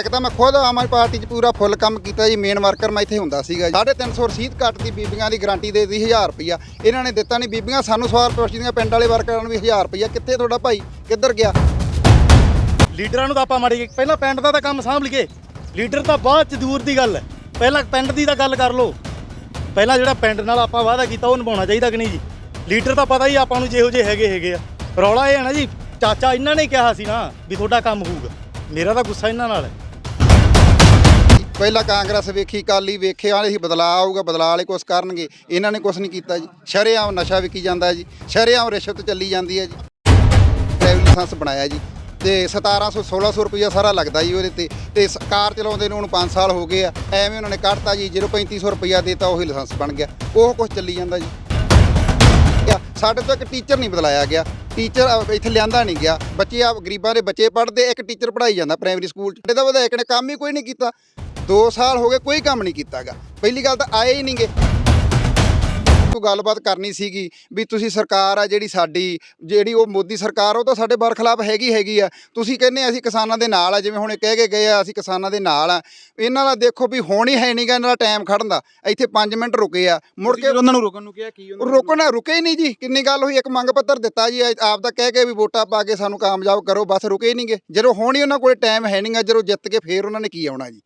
ਵਿਧਾਇਕ ਤਾਂ ਮੈਂ ਖੁਦ ਆਮ ਆਦਮੀ ਪਾਰਟੀ 'ਚ ਪੂਰਾ ਫੁੱਲ ਕੰਮ ਕੀਤਾ ਜੀ ਮੇਨ ਵਰਕਰ ਮੈਂ ਇੱਥੇ ਹੁੰਦਾ ਸੀਗਾ 350 ਰਸੀਦ ਕੱਟ ਦੀ ਬੀਬੀਆਂ ਦੀ ਗਾਰੰਟੀ ਦੇ ਦਿੱਤੀ 1000 ਰੁਪਈਆ। ਇਹਨਾਂ ਨੇ ਦਿੱਤਾ ਨਹੀਂ ਬੀਬੀਆਂ ਸਾਨੂੰ ਸਵਾਰ ਪੁੱਛਦੀਆਂ ਪਿੰਡ ਵਾਲੇ ਵਰਕਰਾਂ ਨੂੰ ਵੀ 1000 ਰੁਪਈਆ। ਕਿੱਥੇ ਤੁਹਾਡਾ ਭਾਈ? ਕਿੱਧਰ ਗਿਆ? ਲੀਡਰਾਂ ਨੂੰ ਤਾਂ ਆਪਾਂ ਮਾੜੀ ਪਹਿਲਾਂ ਪਿੰਡ ਦਾ ਤਾਂ ਕੰਮ ਸਾਂਭ ਲਈਏ। ਲੀਡਰ ਤਾਂ ਬਾਅਦ ਚ ਦੂਰ ਦੀ ਗੱਲ ਹੈ। ਪਹਿਲਾਂ ਪਿੰਡ ਦੀ ਤਾਂ ਗੱਲ ਕਰ ਲਓ। ਪਹਿਲਾਂ ਜਿਹੜਾ ਪਿੰਡ ਨਾਲ ਆਪਾਂ ਵਾਅਦਾ ਕੀਤਾ, ਉਹ ਨਿਭਾਉਣਾ ਚਾਹੀਦਾ ਕਿ ਨਹੀਂ ਜੀ? ਲੀਡਰ ਤਾਂ ਪਤਾ ਹੀ ਆਪਾਂ ਨੂੰ ਜਿਹੋ ਜਿਹੇ ਹੈਗੇ ਹੈਗੇ ਆ। ਰੌਲਾ ਇਹ ਹੈ ਨਾ ਜੀ, ਚਾਚਾ ਇਹਨਾਂ ਨੇ ਕਿਹਾ ਸੀ ਨਾ ਵੀ ਤੁਹਾਡਾ ਕੰਮ ਹੋਊਗਾ। ਮੇਰਾ ਤਾਂ ਗੁੱਸਾ ਇਹਨਾਂ ਨਾਲ ਹੈ। ਪਹਿਲਾਂ ਕਾਂਗਰਸ ਵੇਖੀ ਕਾਲੀ ਵੇਖੇ ਆਲੇ ਸੀ ਬਦਲਾਅ ਆਊਗਾ, ਬਦਲਾਅ ਵਾਲੇ ਕੁਛ ਕਰਨਗੇ। ਇਹਨਾਂ ਨੇ ਕੁਛ ਨਹੀਂ ਕੀਤਾ ਜੀ। ਸ਼ਰੇਆਮ ਨਸ਼ਾ ਵਿਕੀ ਜਾਂਦਾ ਜੀ। ਸ਼ਰੇਆਮ ਰਿਸ਼ਵਤ ਚੱਲੀ ਜਾਂਦੀ ਹੈ ਜੀ। ਡਰਾਈਵਿੰਗ ਲਾਇਸੈਂਸ ਬਣਾਇਆ ਜੀ। ਤੇ 1700 1600 ਰੁਪਈਆ ਸਾਰਾ ਲੱਗਦਾ ਜੀ ਉਹਦੇ ਤੇ। ਤੇ ਸ- ਕਾਰ ਚਲਾਉਂਦੇ ਨੂੰ ਹੁਣ 5 ਸਾਲ ਹੋ ਗਏ ਆ। ਐਵੇਂ ਉਹਨਾਂ ਨੇ ਕੱਢਤਾ ਜੀ। ਜਦੋਂ 3500 ਰੁਪਈਆ ਦੇਤਾ, ਉਹੀ ਲਾਇਸੈਂਸ ਬਣ ਗਿਆ। ਉਹ ਕੁਛ ਚੱਲੀ ਜਾਂਦਾ ਜੀ। ਗਿਆ। ਸਾਡੇ ਤੋਂ ਇੱਕ ਟੀਚਰ ਨਹੀਂ ਬਦਲਾਇਆ ਗਿਆ। ਟੀਚਰ ਇੱਥੇ ਲਿਆਂਦਾ ਨਹੀਂ ਗਿਆ। ਬੱਚੇ ਆ ਗਰੀਬਾਂ ਦੇ ਬੱਚੇ ਪੜ੍ਹਦੇ, ਇੱਕ ਟੀਚਰ ਪੜ੍ਹਾਈ ਜਾਂਦਾ ਪ੍ਰਾਇਮਰੀ ਸਕੂਲ ਚ। ਇਹਦਾ ਵਿਧਾਇਕ ਨੇ, ਕੰਮ ਹੀ ਕੋਈ ਨਹੀਂ ਕੀਤਾ। 2 ਸਾਲ ਹੋ ਗਏ ਕੋਈ ਕੰਮ ਨਹੀਂ ਕੀਤਾਗਾ। ਪਹਿਲੀ ਗੱਲ ਤਾਂ ਆਏ ਹੀ ਨਹੀਂਗੇ। ਕੋਈ ਗੱਲਬਾਤ ਕਰਨੀ ਸੀਗੀ ਵੀ ਤੁਸੀਂ ਸਰਕਾਰ ਆ ਜਿਹੜੀ ਸਾਡੀ ਜਿਹੜੀ ਉਹ ਮੋਦੀ ਸਰਕਾਰ ਉਹ ਤਾਂ ਸਾਡੇ ਬਰਖਲਾਫ ਹੈਗੀ ਹੈਗੀ ਆ। ਤੁਸੀਂ ਕਹਿੰਦੇ ਅਸੀਂ ਕਿਸਾਨਾਂ ਦੇ ਨਾਲ ਆ ਜਿਵੇਂ ਹੁਣ ਇਹ ਕਹਿ ਕੇ ਗਏ ਆ ਅਸੀਂ ਕਿਸਾਨਾਂ ਦੇ ਨਾਲ ਆ। ਇਹਨਾਂ ਦਾ ਦੇਖੋ ਵੀ ਹੁਣ ਹੀ ਹੈ ਨਹੀਂਗਾ ਇਹਨਾਂ ਦਾ ਟਾਈਮ ਖੜਨ ਦਾ। ਇੱਥੇ 5 ਮਿੰਟ ਰੁਕੇ ਆ। ਮੁੜ ਕੇ ਉਹਨਾਂ ਨੂੰ ਰੋਕਣ ਨੂੰ ਕਿਹਾ ਕੀ ਉਹਨਾਂ ਰੁਕਣਾ ਰੁਕੇ ਹੀ ਨਹੀਂ ਜੀ। ਕਿੰਨੀ ਗੱਲ ਹੋਈ ਇੱਕ ਮੰਗ ਪੱਤਰ ਦਿੱਤਾ ਜੀ ਆਪ ਦਾ ਕਹਿ ਕੇ ਵੀ ਵੋਟਾਂ ਪਾ ਕੇ ਸਾਨੂੰ ਕਾਮਯਾਬ ਕਰੋ ਬਸ ਰੁਕੇ ਹੀ ਨਹੀਂਗੇ। ਜਦੋਂ ਹੁਣ ਹੀ ਉਹਨਾਂ ਕੋਲੇ ਟਾਈਮ ਹੈ ਨਹੀਂਗਾ ਜਦੋਂ ਜਿੱਤ ਕੇ ਫੇਰ ਉਹਨਾਂ ਨੇ ਕੀ ਆਉਣਾ ਜੀ।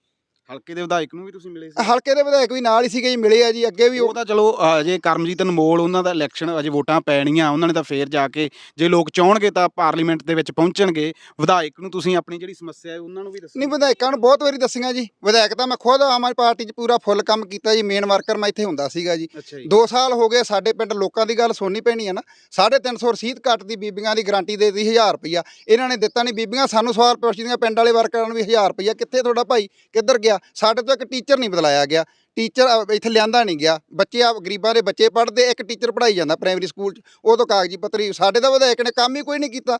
ਹਲਕੇ ਦੇ ਵਿਧਾਇਕ ਨੂੰ ਵੀ ਤੁਸੀਂ ਮਿਲੇ ਸੀ? ਹਲਕੇ ਦੇ ਵਿਧਾਇਕ ਵੀ ਨਾਲ ਹੀ ਸੀਗੇ ਜੀ ਮਿਲੇ ਆ ਜੀ ਅੱਗੇ ਵੀ ਉਹ ਤਾਂ ਚਲੋ ਅਜੇ ਕਰਮਜੀਤ ਅਨਮੋਲ ਉਹਨਾਂ ਦਾ ਇਲੈਕਸ਼ਨ ਅਜੇ ਵੋਟਾਂ ਪੈਣੀਆਂ ਉਹਨਾਂ ਨੇ ਤਾਂ ਫੇਰ ਜਾ ਕੇ ਜੇ ਲੋਕ ਚਾਹਣਗੇ ਤਾਂ ਪਾਰਲੀਮੈਂਟ ਦੇ ਵਿੱਚ ਪਹੁੰਚਣਗੇ। ਵਿਧਾਇਕ ਨੂੰ ਤੁਸੀਂ ਆਪਣੀ ਜਿਹੜੀ ਸਮੱਸਿਆ ਹੈ ਉਹਨਾਂ ਨੂੰ ਵੀ ਦੱਸੋ। ਨਹੀਂ ਵਿਧਾਇਕਾਂ ਨੂੰ ਬਹੁਤ ਵਾਰੀ ਦੱਸੀਆਂ ਜੀ। ਵਿਧਾਇਕ ਤਾਂ ਮੈਂ ਖੁਦ ਆਮ ਆਦਮੀ ਪਾਰਟੀ 'ਚ ਪੂਰਾ ਫੁੱਲ ਕੰਮ ਕੀਤਾ ਜੀ ਮੇਨ ਵਰਕਰ ਮੈਂ ਇੱਥੇ ਹੁੰਦਾ ਸੀਗਾ ਜੀ। ਅੱਛਾ ਜੀ। 2 ਸਾਲ ਹੋ ਗਏ ਸਾਡੇ ਪਿੰਡ ਲੋਕਾਂ ਦੀ ਗੱਲ ਸੁਣਨੀ ਪੈਣੀ ਹੈ ਨਾ। 350 ਰਸੀਦ ਕੱਟ ਦੀ ਬੀਬੀਆਂ ਦੀ ਗਾਰੰਟੀ ਦੇ ਦਿੱਤੀ 1000 ਰੁਪਿਆ ਇਹਨਾਂ ਨੇ ਦਿੱਤਾ ਨਹੀਂ ਬੀਬੀਆਂ ਸਾਨੂੰ ਸਵਾਲ ਪੁੱਛਦੀਆਂ ਪਿੰਡ ਵਾਲੇ ਵਰਕਰਾਂ ਨੂੰ ਵੀ 1000 ਰੁਪਿਆ ਕਿੱਥੇ ਤੁਹਾਡਾ ਭਾਈ? ਕਿੱਧਰ ਗਿਆ? ਸਾਡੇ ਤੋਂ ਇੱਕ ਟੀਚਰ ਨਹੀਂ ਬਦਲਾਇਆ ਗਿਆ। ਟੀਚਰ ਇੱਥੇ ਲਿਆਂਦਾ ਨਹੀਂ ਗਿਆ। ਬੱਚੇ ਆ ਗਰੀਬਾਂ ਦੇ ਬੱਚੇ ਪੜ੍ਹਦੇ, ਇੱਕ ਟੀਚਰ ਪੜ੍ਹਾਈ ਜਾਂਦਾ ਪ੍ਰਾਇਮਰੀ ਸਕੂਲ 'ਚ। ਉਹ ਤੋਂ ਕਾਗਜ਼ੀ ਪੱਤਰੀ ਸਾਡੇ ਤਾਂ ਵਿਧਾਇਕ ਨੇ ਕੰਮ ਹੀ ਕੋਈ ਨਹੀਂ ਕੀਤਾ।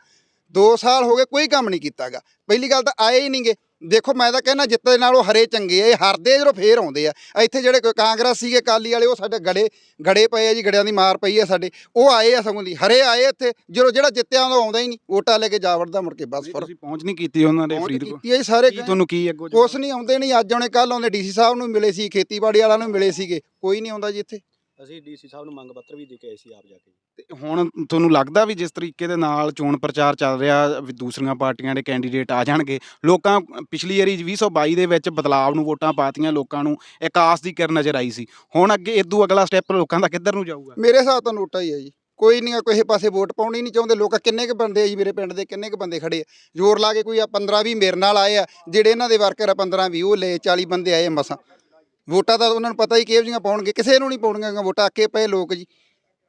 2 ਸਾਲ ਹੋ ਗਏ, ਕੋਈ ਕੰਮ ਨਹੀਂ ਕੀਤਾਗਾ ਪਹਿਲੀ ਗੱਲ ਤਾਂ ਆਏ ਹੀ ਨਹੀਂਗੇ ਦੇਖੋ ਮੈਂ ਤਾਂ ਕਹਿੰਦਾ ਜਿੱਤੇ ਨਾਲੋਂ ਹਰੇ ਚੰਗੇ ਆ ਇਹ ਹਾਰਦੇ ਜਦੋਂ ਫੇਰ ਆਉਂਦੇ ਆ। ਇੱਥੇ ਜਿਹੜੇ ਕੋਈ ਕਾਂਗਰਸ ਸੀਗੇ ਕਾਲੀ ਵਾਲੇ ਉਹ ਸਾਡੇ ਗੜੇ ਗੜੇ ਪਏ ਆ ਜੀ ਗੜਿਆਂ ਦੀ ਮਾਰ ਪਈ ਆ ਸਾਡੇ। ਉਹ ਆਏ ਆ ਸਗੋਂ ਦੀ ਹਰੇ ਆਏ ਇੱਥੇ ਜਦੋਂ ਜਿਹੜਾ ਜਿੱਤਿਆ ਉਹ ਆਉਂਦਾ ਹੀ ਨਹੀਂ। ਵੋਟਾਂ ਲੈ ਕੇ ਜਾ ਵੜਦਾ ਮੁੜ ਕੇ ਬਸ ਫਿਰ ਤੁਸੀਂ ਪਹੁੰਚ ਨਹੀਂ ਕੀਤੀ ਉਹਨਾਂ ਦੇ ਫਰੀਦਕੋਟ। ਕੀਤੀ ਆ ਜੀ ਸਾਰੇ ਕੀ ਤੁਹਾਨੂੰ ਕੀ ਅੱਗੋਂ ਕੁਛ ਨਹੀਂ ਆਉਂਦੇ ਨਹੀਂ। ਅੱਜ ਆਉਣੇ ਕੱਲ ਆਉਂਦੇ ਡੀਸੀ ਸਾਹਿਬ ਨੂੰ ਮਿਲੇ ਸੀ ਖੇਤੀਬਾੜੀ ਵਾਲਿਆਂ ਨੂੰ ਮਿਲੇ ਸੀਗੇ। ਕੋਈ ਨਹੀਂ ਆਉਂਦਾ ਜੀ ਇੱਥੇ। ਅਸੀਂ ਡੀਸੀ ਸਾਹਿਬ ਨੂੰ ਮੰਗ ਪੱਤਰ ਵੀ ਦੇ ਕੇ ਆਏ ਸੀ ਆਪ ਜਾ ਕੇ ਤੇ ਹੁਣ ਤੁਹਾਨੂੰ ਲੱਗਦਾ ਵੀ ਜਿਸ ਤਰੀਕੇ ਦੇ ਨਾਲ ਚੋਣ ਪ੍ਰਚਾਰ ਚੱਲ ਰਿਹਾ ਵੀ ਦੂਸਰੀਆਂ ਪਾਰਟੀਆਂ ਦੇ ਕੈਂਡੀਡੇਟ ਆ ਜਾਣਗੇ ਲੋਕਾਂ ਪਿਛਲੀ ਵਾਰੀ 2022 ਦੇ ਵਿੱਚ ਬਦਲਾਵ ਨੂੰ ਵੋਟਾਂ ਪਾਤੀਆਂ ਲੋਕਾਂ ਨੂੰ ਇੱਕ ਆਸ ਦੀ ਕਿਰਨ ਨਜ਼ਰ ਆਈ ਸੀ। ਹੁਣ ਅੱਗੇ ਇਦੋਂ ਅਗਲਾ ਸਟੈਪ ਲੋਕਾਂ ਦਾ ਕਿੱਧਰ ਨੂੰ ਜਾਊਗਾ? ਮੇਰੇ ਹਿਸਾਬ ਤੋਂ ਨੋਟਾ ਹੀ ਹੈ ਜੀ। ਕੋਈ ਨਹੀਂ ਕਿਸੇ ਪਾਸੇ ਵੋਟ ਪਾਉਣੀ ਨਹੀਂ ਚਾਹੁੰਦੇ ਲੋਕ। ਕਿੰਨੇ ਕੁ ਬੰਦੇ ਆ ਜੀ ਮੇਰੇ ਪਿੰਡ ਦੇ ਕਿੰਨੇ ਕੁ ਬੰਦੇ ਖੜੇ ਆ? ਜ਼ੋਰ ਲਾ ਕੇ ਕੋਈ ਆ 15 20 ਮੇਰੇ ਨਾਲ ਆਏ ਆ ਜਿਹੜੇ ਇਹਨਾਂ ਦੇ ਵਰਕਰ ਆ 15 20 ਉਹ ਲਏ 40 ਬੰਦੇ ਆਏ ਮਸਾਂ। ਵੋਟਾਂ ਤਾਂ ਉਹਨਾਂ ਨੂੰ ਪਤਾ ਹੀ ਕਿਹੋ ਜਿਹੀਆਂ ਪਾਉਣਗੇ, ਕਿਸੇ ਨੂੰ ਨਹੀਂ ਪਾਉਣਗੀਆਂ ਵੋਟਾਂ ਅੱਕੇ ਪਏ ਲੋਕ ਜੀ।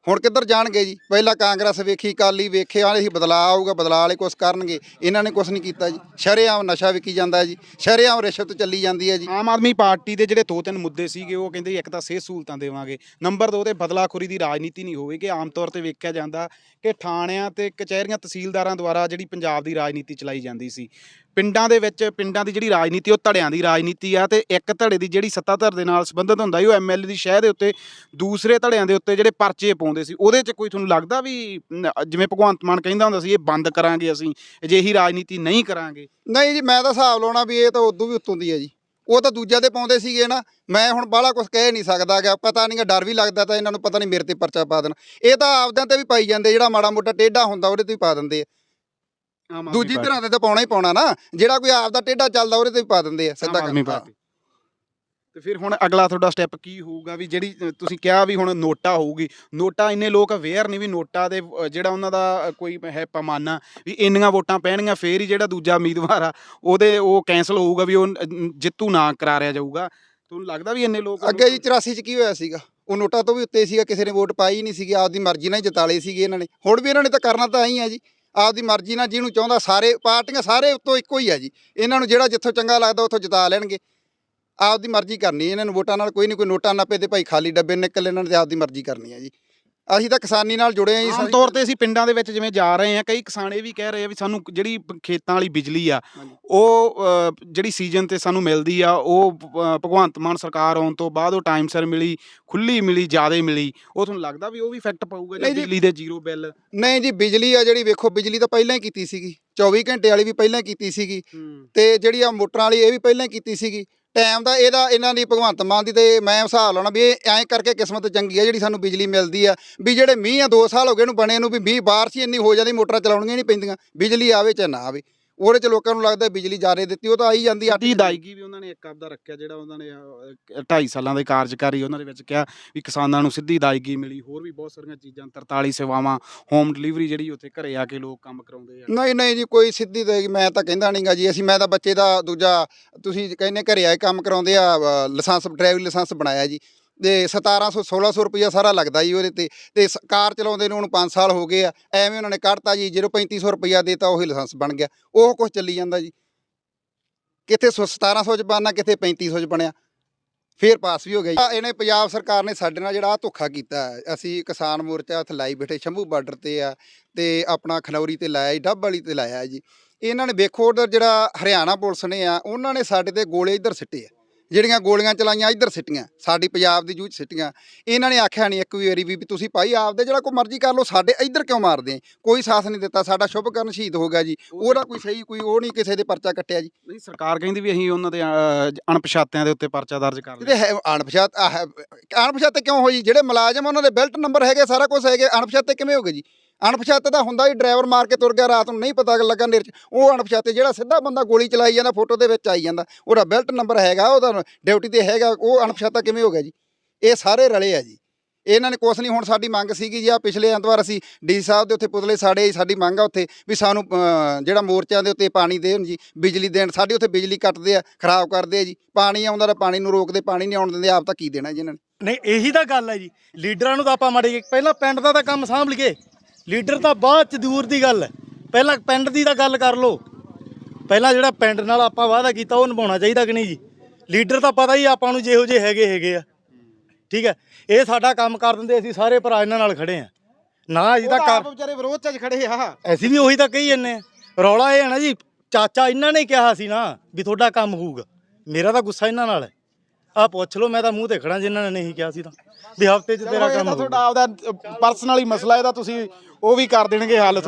ਹੁਣ ਕਿੱਧਰ ਜਾਣਗੇ ਜੀ? ਪਹਿਲਾਂ ਕਾਂਗਰਸ ਵੇਖੀ ਕਾਲੀ ਵੇਖੇ ਆਲੇ ਹੀ ਬਦਲਾਅ ਆਊਗਾ, ਬਦਲਾਅ ਵਾਲੇ ਕੁਛ ਕਰਨਗੇ, ਇਹਨਾਂ ਨੇ ਕੁਛ ਨਹੀਂ ਕੀਤਾ ਜੀ। ਸ਼ਰੇਆਮ ਨਸ਼ਾ ਵਿਕੀ ਜਾਂਦਾ ਜੀ, ਸ਼ਰੇਆਮ ਰਿਸ਼ਵਤ ਚੱਲੀ ਜਾਂਦੀ ਹੈ ਜੀ। ਆਮ ਆਦਮੀ ਪਾਰਟੀ ਦੇ ਜਿਹੜੇ ਦੋ ਤਿੰਨ ਮੁੱਦੇ ਸੀਗੇ, ਉਹ ਕਹਿੰਦੇ ਇੱਕ ਤਾਂ ਸਿਹਤ ਸਹੂਲਤਾਂ ਦੇਵਾਂਗੇ, ਨੰਬਰ 2 ਤੇ ਬਦਲਾਖੋਰੀ ਦੀ ਰਾਜਨੀਤੀ ਨਹੀਂ ਹੋਵੇਗੀ ਆਮ ਤੌਰ ਤੇ ਵੇਖਿਆ ਜਾਂਦਾ ਕਿ ਥਾਣਿਆਂ ਤੇ ਕਚਹਿਰੀਆਂ ਤਹਿਸੀਲਦਾਰਾਂ ਦੁਆਰਾ ਜਿਹੜੀ ਪੰਜਾਬ ਦੀ ਰਾਜਨੀਤੀ ਚਲਾਈ ਜਾਂਦੀ ਸੀ। ਪਿੰਡਾਂ ਦੇ ਵਿੱਚ, ਪਿੰਡਾਂ ਦੀ ਜਿਹੜੀ ਰਾਜਨੀਤੀ, ਉਹ ਧੜਿਆਂ ਦੀ ਰਾਜਨੀਤੀ ਆ ਤੇ ਇੱਕ ਧੜੇ ਦੀ ਜਿਹੜੀ ਸੱਤਾਧਰ ਦੇ ਨਾਲ ਸੰਬੰਧਿਤ ਹੁੰਦਾ ਸੀ, ਉਹ ਐਮਐਲਏ ਦੀ ਸ਼ਹਿ ਦੇ ਉੱਤੇ, ਦੂਸਰੇ ਧੜਿਆਂ ਦੇ ਉੱਤੇ ਜਿਹੜੇ ਪਰਚੇ ਪਾਉਂਦੇ ਸੀ, ਉਹਦੇ 'ਚ ਕੋਈ ਤੁਹਾਨੂੰ ਲੱਗਦਾ ਵੀ, ਨ- ਜਿਵੇਂ ਭਗਵੰਤ ਮਾਨ ਕਹਿੰਦਾ ਹੁੰਦਾ ਸੀ, ਇਹ ਬੰਦ ਕਰਾਂਗੇ ਅਸੀਂ, ਅਜਿਹੀ ਰਾਜਨੀਤੀ ਨਹੀਂ ਕਰਾਂਗੇ? ਨਹੀਂ ਜੀ, ਮੈਂ ਤਾਂ ਹਿਸਾਬ ਲਾਉਣਾ ਵੀ ਇਹ ਤਾਂ ਉਦੋਂ ਵੀ ਉੱਤੋਂ ਦੀ ਹੈ ਜੀ। ਉਹ ਤਾਂ ਦੂਜਿਆਂ ਦੇ ਪਾਉਂਦੇ ਸੀਗੇ ਨਾ, ਮੈਂ ਹੁਣ ਬਾਹਲਾ ਕੁਝ ਕਹਿ ਨਹੀਂ ਸਕਦਾ ਗਾ, ਪਤਾ ਨਹੀਂਗਾ ਡਰ ਵੀ ਲੱਗਦਾ ਤਾਂ ਇਹਨਾਂ ਨੂੰ ਪਤਾ ਨਹੀਂ ਮੇਰੇ ਤੇ ਪਰਚਾ ਪਾ ਦੇਣ। ਇਹ ਤਾਂ ਆਪਦਿਆਂ ਤੇ ਵੀ ਪਾਈ ਜਾਂਦੇ, ਜਿਹੜਾ ਮਾੜਾ ਮੋਟਾ ਟੇਢਾ ਹੁੰਦਾ, ਉਹਦੇ ਤੇ ਵੀ ਪਾ ਦਿੰਦੇ ਆ। ਆਮ ਆਦਮੀ ਦੂਜੀ ਤਰ੍ਹਾਂ ਦੇ ਤਾਂ ਪਾਉਣਾ ਹੀ ਪਾਉਣਾ ਨਾ ਜਿਹੜਾ ਕੋਈ ਆਪਦਾ ਟੇਢਾ ਚੱਲਦਾ ਉਹਦੇ ਤੇ ਵੀ ਪਾ ਦਿੰਦੇ ਆ ਸਿੱਧਾ ਆਮ ਆਦਮੀ ਕੰਮ ਪਾਰਟੀ। ਤੇ ਫਿਰ ਹੁਣ ਅਗਲਾ ਤੁਹਾਡਾ ਸਟੈਪ ਕੀ ਹੋਊਗਾ ਵੀ ਜਿਹੜੀ ਤੁਸੀਂ ਕਿਹਾ ਵੀ ਹੁਣ ਨੋਟਾ ਹੋਊਗੀ ਨੋਟਾ ਇੰਨੇ ਲੋਕ ਅਵੇਅਰ ਨਹੀਂ ਵੀ ਨੋਟਾ ਦੇ ਜਿਹੜਾ ਉਹਨਾਂ ਦਾ ਕੋਈ ਹੈ ਪੈਮਾਨਾ ਵੀ ਇੰਨੀਆਂ ਵੋਟਾਂ ਪੈਣਗੀਆਂ ਫੇਰ ਹੀ ਜਿਹੜਾ ਦੂਜਾ ਉਮੀਦਵਾਰ ਆ ਉਹਦੇ ਉਹ ਕੈਨਸਲ ਹੋਊਗਾ ਵੀ ਉਹ ਜਿੱਤੂ ਨਾ ਕਰਾਰਿਆ ਜਾਊਗਾ। ਤੁਹਾਨੂੰ ਲੱਗਦਾ ਵੀ ਇੰਨੇ ਲੋਕ ਅੱਗੇ ਜੀ 84 ਚ ਕੀ ਹੋਇਆ ਸੀਗਾ? ਉਹ ਨੋਟਾ ਤੋਂ ਵੀ ਉੱਤੇ ਸੀਗਾ ਕਿਸੇ ਨੇ ਵੋਟ ਪਾਈ ਨਹੀਂ ਸੀਗੀ ਆਪਦੀ ਮਰਜ਼ੀ ਨਾਲ ਹੀ ਜਿਤਾਲੇ ਸੀਗੇ ਇਹਨਾਂ ਨੇ। ਹੁਣ ਵੀ ਇਹਨਾਂ ਨੇ ਤਾਂ ਕਰਨਾ ਤਾਂ ਆਈ ਆ ਜੀ। ਆਪਦੀ ਮਰਜ਼ੀ ਨਾਲ ਜਿਹਨੂੰ ਚਾਹੁੰਦਾ ਸਾਰੇ ਪਾਰਟੀਆਂ ਸਾਰੇ ਉੱਤੋਂ ਇੱਕੋ ਹੀ ਆ ਜੀ। ਇਹਨਾਂ ਨੂੰ ਜਿਹੜਾ ਜਿੱਥੋਂ ਚੰਗਾ ਲੱਗਦਾ ਉੱਥੋਂ ਜਿਤਾ ਲੈਣਗੇ। ਆਪਦੀ ਮਰਜ਼ੀ ਕਰਨੀ, ਇਹਨਾਂ ਨੂੰ ਵੋਟਾਂ ਨਾਲ ਕੋਈ ਨਹੀਂ ਕੋਈ ਨੋਟਾਂ ਨਾਪੇ ਤੇ ਭਾਈ ਖਾਲੀ ਡੱਬੇ ਨਿਕਲ ਇਹਨਾਂ ਨੇ ਤੇ ਆਪਦੀ ਮਰਜ਼ੀ ਕਰਨੀ ਹੈ ਜੀ। ਅਸੀਂ ਤਾਂ ਕਿਸਾਨੀ ਨਾਲ ਜੁੜੇ ਆ ਜੀ ਆਮ ਸਾਰੀ- ਤੌਰ ਤੇ ਅਸੀਂ ਪਿੰਡਾਂ ਦੇ ਵਿੱਚ ਜਿਵੇਂ ਜਾ ਰਹੇ ਆ ਕਈ ਕਿਸਾਨ ਇਹ ਵੀ ਕਹਿ ਰਹੇ ਆ ਵੀ ਸਾਨੂੰ ਜਿਹੜੀ ਪ- ਖੇਤਾਂ ਵਾਲੀ ਬਿਜਲੀ ਆ ਹਾਂਜੀ। ਉਹ ਅ, ਜਿਹੜੀ ਸੀਜ਼ਨ ਤੇ ਸਾਨੂੰ ਮਿਲਦੀ ਆ ਉਹ ਅ, ਭਗਵੰਤ ਮਾਨ ਸਰਕਾਰ ਆਉਣ ਤੋਂ ਬਾਅਦ ਉਹ ਟਾਈਮ ਸਿਰ ਮਿਲੀ ਖੁੱਲੀ ਮਿਲੀ ਜ਼ਿਆਦਾ ਮਿਲੀ। ਉਹ ਤੁਹਾਨੂੰ ਲੱਗਦਾ ਵੀ ਉਹ ਵੀ ਇਫੈਕਟ ਪਊਗਾ ਜੇ ਨਹੀਂ ਜੀ। ਬਿਜਲੀ ਦੇ ਜ਼ੀਰੋ ਬਿੱਲ ਨਹੀਂ ਜੀ ਬਿਜਲੀ ਆ ਜਿਹੜੀ ਵੇਖੋ ਬਿਜਲੀ ਤਾਂ ਪਹਿਲਾਂ ਹੀ ਕੀਤੀ ਸੀਗੀ। 24 ਘੰਟੇ ਵਾਲੀ ਵੀ ਪਹਿਲਾਂ ਕੀਤੀ ਸੀਗੀ। ਤੇ ਜਿਹੜੀ ਆ ਮੋਟਰਾਂ ਵਾਲੀ ਇਹ ਵੀ ਪਹਿਲਾਂ ਕੀਤੀ ਸੀਗੀ। ਟਾਈਮ ਦਾ ਇਹਦਾ ਇਹਨਾਂ ਦੀ ਭਗਵੰਤ ਮਾਨ ਦੀ ਤੇ ਮੈਂ ਹਿਸਾਬ ਲਾਉਣਾ ਵੀ ਇਹ ਐਂ ਕਰਕੇ ਕਿਸਮਤ ਚੰਗੀ ਆ ਜਿਹੜੀ ਸਾਨੂੰ ਬਿਜਲੀ ਮਿਲਦੀ ਆ, ਵੀ ਜਿਹੜੇ ਮੀਂਹ ਆ 2 ਸਾਲ ਹੋ ਗਏ ਇਹਨੂੰ ਬਣੇ ਨੂੰ ਵੀ ਮੀਂਹ ਬਾਰਿਸ਼ ਹੀ ਇੰਨੀ ਹੋ ਜਾਂਦੀ, ਮੋਟਰਾਂ ਚਲਾਉਣੀਆਂ ਨਹੀਂ ਪੈਂਦੀਆਂ, ਬਿਜਲੀ ਆਵੇ ਚਾਹੇ ਨਾ ਆਵੇ। ਉਹਦੇ ਚ ਲੋਕਾਂ ਨੂੰ ਲੱਗਦਾ ਬਿਜਲੀ ਜਾਰੇ ਦਿੱਤੀ ਉਹ ਤਾਂ ਆਈ ਜਾਂਦੀ ਆ ਦਾਇਗੀ ਵੀ ਉਹਨਾਂ ਨੇ ਇੱਕ ਆਪਦਾ ਰੱਖਿਆ ਜਿਹੜਾ ਉਹਨਾਂ ਨੇ 2.5 ਸਾਲਾਂ ਦੇ ਕਾਰਜਕਾਰੀ ਉਹਨਾਂ ਦੇ ਵਿੱਚ ਕਿਹਾ ਵੀ ਕਿਸਾਨਾਂ ਨੂੰ ਸਿੱਧੀ ਦਾਇਗੀ ਮਿਲੀ। ਹੋਰ ਵੀ ਬਹੁਤ ਸਾਰੀਆਂ ਚੀਜ਼ਾਂ 43 ਸੇਵਾਵਾਂ ਹੋਮ ਡਿਲੀਵਰੀ ਜਿਹੜੀ ਉੱਥੇ ਘਰੇ ਆ ਕੇ ਲੋਕ ਕੰਮ ਕਰਾਉਂਦੇ ਆ। ਨਹੀਂ ਨਹੀਂ ਜੀ ਕੋਈ ਸਿੱਧੀ ਤੇ ਮੈਂ ਤਾਂ ਕਹਿੰਦਾ ਨਹੀਂਗਾ ਜੀ ਅਸੀਂ ਮੈਂ ਤਾਂ ਬੱਚੇ ਦਾ ਦੂਜਾ ਤੁਸੀਂ ਕਹਿੰਦੇ ਘਰੇ ਆਏ ਕੰਮ ਕਰਾਉਂਦੇ ਆ ਲਾਇਸੈਂਸ ਡਰਾਈਵਿੰਗ ਲਾਇਸੈਂਸ ਬਣਾਇਆ ਜੀ। ਤੇ 1700 1600 ਰੁਪਈਆ ਸਾਰਾ ਲੱਗਦਾ ਜੀ ਉਹਦੇ ਤੇ। ਤੇ ਸ- ਕਾਰ ਚਲਾਉਂਦੇ ਨੂੰ ਹੁਣ 5 ਸਾਲ ਹੋ ਗਏ ਆ। ਐਵੇਂ ਉਹਨਾਂ ਨੇ ਕੱਢਤਾ ਜੀ, ਜਦੋਂ 3500 ਰੁਪਈਆ ਦੇਤਾ ਉਹੀ ਲਾਇਸੈਂਸ ਬਣ ਗਿਆ। ਉਹ ਕੁਝ ਚੱਲੀ ਜਾਂਦਾ ਜੀ। ਕਿੱਥੇ ਸੌ- 1700 ਚ ਬਣਨਾ, ਕਿੱਥੇ 3500 ਚ ਬਣਿਆ। ਫੇਰ ਪਾਸ ਵੀ ਹੋ ਗਿਆ ਜੀ। ਇਹਨੇ ਪੰਜਾਬ ਸਰਕਾਰ ਨੇ ਸਾਡੇ ਨਾਲ ਜਿਹੜਾ ਆਹ ਧੋਖਾ ਕੀਤਾ ਹੈ। ਅਸੀਂ ਕਿਸਾਨ ਮੋਰਚਾ ਉੱਥੇ ਲਾਈ ਬੈਠੇ, ਸ਼ੰਭੂ ਬਾਰਡਰ ਤੇ ਆ, ਤੇ ਆਪਣਾ ਖਨੌਰੀ ਤੇ ਲਾਇਆ ਜੀ, ਡੱਬ ਵਾਲੀ ਤੇ ਲਾਇਆ ਜੀ। ਇਹਨਾਂ ਨੇ ਵੇਖੋ ਉਧਰ ਜਿਹੜਾ ਹਰਿਆਣਾ ਪੁਲਿਸ ਨੇ ਆ, ਉਹਨਾਂ ਨੇ ਸਾਡੇ ਤੇ ਗੋਲੇ ਇੱਧਰ ਸਿੱਟੇ ਆ। ਜਿਹੜੀਆਂ ਗੋਲੀਆਂ ਚਲਾਈਆਂ ਇੱਧਰ ਸਿੱਟੀਆਂ ਸਾਡੀ ਪੰਜਾਬ ਦੀ ਜੂਝ ਸਿੱਟੀਆਂ। ਇਹਨਾਂ ਨੇ ਆਖਿਆ ਨਹੀਂ ਇੱਕ ਵੀ ਵਾਰੀ ਵੀ ਤੁਸੀਂ ਭਾਈ ਆਪਦੇ ਜਿਹੜਾ ਕੋਈ ਮਰਜ਼ੀ ਕਰ ਲਓ ਸਾਡੇ ਇੱਧਰ ਕਿਉਂ ਮਾਰਦੇ? ਕੋਈ ਸਾਥ ਨਹੀਂ ਦਿੱਤਾ ਸਾਡਾ ਸ਼ੁਭਕਰਨ ਸ਼ਹੀਦ ਹੋ ਗਿਆ ਜੀ। ਉਹਦਾ ਕੋਈ ਸਹੀ ਕੋਈ ਉਹ ਨਹੀਂ ਕਿਸੇ ਦੇ ਪਰਚਾ ਕੱਟਿਆ ਜੀ। ਨਹੀਂ ਸਰਕਾਰ ਕਹਿੰਦੀ ਵੀ ਅਸੀਂ ਉਹਨਾਂ ਦੇ ਅਣਪਛਾਤਿਆਂ ਦੇ ਉੱਤੇ ਪਰਚਾ ਦਰਜ ਕਰ ਲਿਆ ਇਹਦੇ ਅਣਪਛਾਤ ਅਣਪਛਾਤੇ ਕਿਉਂ ਹੋਈ ਜਿਹੜੇ ਮੁਲਾਜ਼ਮ ਉਹਨਾਂ ਦੇ ਬੈਲਟ ਨੰਬਰ ਹੈਗੇ ਸਾਰਾ ਕੁਝ ਹੈਗੇ ਅਣਪਛਾਤੇ ਕਿਵੇਂ ਹੋ ਗਏ ਜੀ? ਅਣਪਛਾਤੇ ਤਾਂ ਹੁੰਦਾ ਹੀ, ਡਰਾਈਵਰ ਮਾਰ ਕੇ ਤੁਰ ਗਿਆ, ਰਾਤ ਨੂੰ ਨਹੀਂ ਪਤਾ ਲੱਗਾ ਨੇਰ ਚ। ਉਹ ਅਣਪਛਾਤੇ ਜਿਹੜਾ ਸਿੱਧਾ ਬੰਦਾ ਗੋਲੀ ਚਲਾਈ ਜਾਂਦਾ, ਫੋਟੋ ਦੇ ਵਿੱਚ ਆਈ ਜਾਂਦਾ। ਉਹਦਾ ਬੈਲਟ ਨੰਬਰ ਹੈਗਾ, ਉਹਦਾ ਡਿਊਟੀ ਤੇ ਹੈਗਾ, ਉਹ ਅਣਪਛਾਤਾ ਕਿਵੇਂ ਹੋ ਗਿਆ ਜੀ? ਇਹ ਸਾਰੇ ਰਲੇ ਆ ਜੀ। ਇਹਨਾਂ ਨੇ ਕੁਛ ਨਹੀਂ ਹੁਣ ਸਾਡੀ ਮੰਗ ਸੀਗੀ ਜੀ ਆ ਪਿਛਲੇ ਐਤਵਾਰ ਅਸੀਂ ਡੀ ਸਾਹਿਬ ਦੇ ਉੱਤੇ ਪੁਤਲੇ ਸਾੜੇ ਸਾਡੀ ਮੰਗ ਆ ਉੱਥੇ ਵੀ ਸਾਨੂੰ ਜਿਹੜਾ ਮੋਰਚਿਆਂ ਦੇ ਉੱਤੇ ਪਾਣੀ ਦੇਣ ਜੀ, ਬਿਜਲੀ ਦੇਣ। ਸਾਡੀ ਉੱਥੇ ਬਿਜਲੀ ਕੱਟਦੇ ਆ, ਖਰਾਬ ਕਰਦੇ ਆ ਜੀ। ਪਾਣੀ ਆਉਂਦਾ ਤਾਂ ਪਾਣੀ ਨੂੰ ਰੋਕਦੇ, ਪਾਣੀ ਨਹੀਂ ਆਉਣ ਦਿੰਦੇ, ਆਪ ਤਾਂ ਕੀ ਦੇਣਾ ਜੀ ਇਹਨਾਂ ਨੇ? ਨਹੀਂ, ਇਹੀ ਤਾਂ ਗੱਲ ਹੈ ਜੀ। ਲੀਡਰਾਂ ਨੂੰ ਤਾਂ ਆਪਾਂ ਮਾੜੇ ਪਹਿਲਾਂ ਪਿੰਡ ਦਾ ਤਾਂ ਕੰਮ ਸਾਂਭ ਲਈਏ। ਲੀਡਰ ਤਾਂ ਬਾਅਦ ਚ ਦੂਰ ਦੀ ਗੱਲ ਹੈ। ਪਹਿਲਾਂ ਪਿੰਡ ਦੀ ਤਾਂ ਗੱਲ ਕਰ ਲਓ। ਪਹਿਲਾਂ ਜਿਹੜਾ ਪਿੰਡ ਨਾਲ ਆਪਾਂ ਵਾਅਦਾ ਕੀਤਾ ਉਹ ਨਿਭਾਉਣਾ ਚਾਹੀਦਾ ਕਿ ਨਹੀਂ ਜੀ? ਲੀਡਰ ਤਾਂ ਪਤਾ ਹੀ ਆਪਾਂ ਨੂੰ ਜਿਹੋ ਜਿਹੇ ਹੈਗੇ ਹੈਗੇ ਆ। ਠੀਕ ਹੈ? ਇਹ ਸਾਡਾ ਕੰਮ ਕਰ ਦਿੰਦੇ ਅਸੀਂ ਸਾਰੇ ਭਰਾ ਇਹਨਾਂ ਨਾਲ ਖੜੇ ਆ। ਨਾ ਅਸੀਂ ਤਾਂ ਕਰ ਵਿਚਾਰੇ ਵਿਰੋਧ ਚ ਅੱਜ ਖੜੇ ਆ। ਅਸੀਂ ਵੀ ਉਹੀ ਤਾਂ ਕਹੀ ਜੰਨੇ ਆ। ਰੌਲਾ ਇਹ ਹੈ ਨਾ ਜੀ ਚਾਚਾ ਇਹਨਾਂ ਨੇ ਕਿਹਾ ਸੀ ਨਾ ਵੀ ਤੁਹਾਡਾ ਕੰਮ ਹੋਊਗਾ। ਮੇਰਾ ਤਾਂ ਗੁੱਸਾ ਇਹਨਾਂ ਨਾਲ ਹੈ। ਆ ਪੁੱਛ ਲਓ ਮੈਂ ਤਾਂ ਮੂੰਹ ਤੇ ਖੜਾ ਜਿਨ੍ਹਾਂ ਨੇ ਨਹੀਂ ਕਿਹਾ ਸੀ ਤਾਂ। ਵੀ ਹਫ਼ਤੇ 'ਚ ਤੇਰਾ ਕੰਮ ਤੁਹਾਡਾ ਆਪਦਾ ਪਰਸਨਲੀ ਮਸਲਾ ਇਹਦਾ ਤੁਸੀਂ ਉਹ ਵੀ ਕਰ ਦੇਣਗੇ ਹੱਲ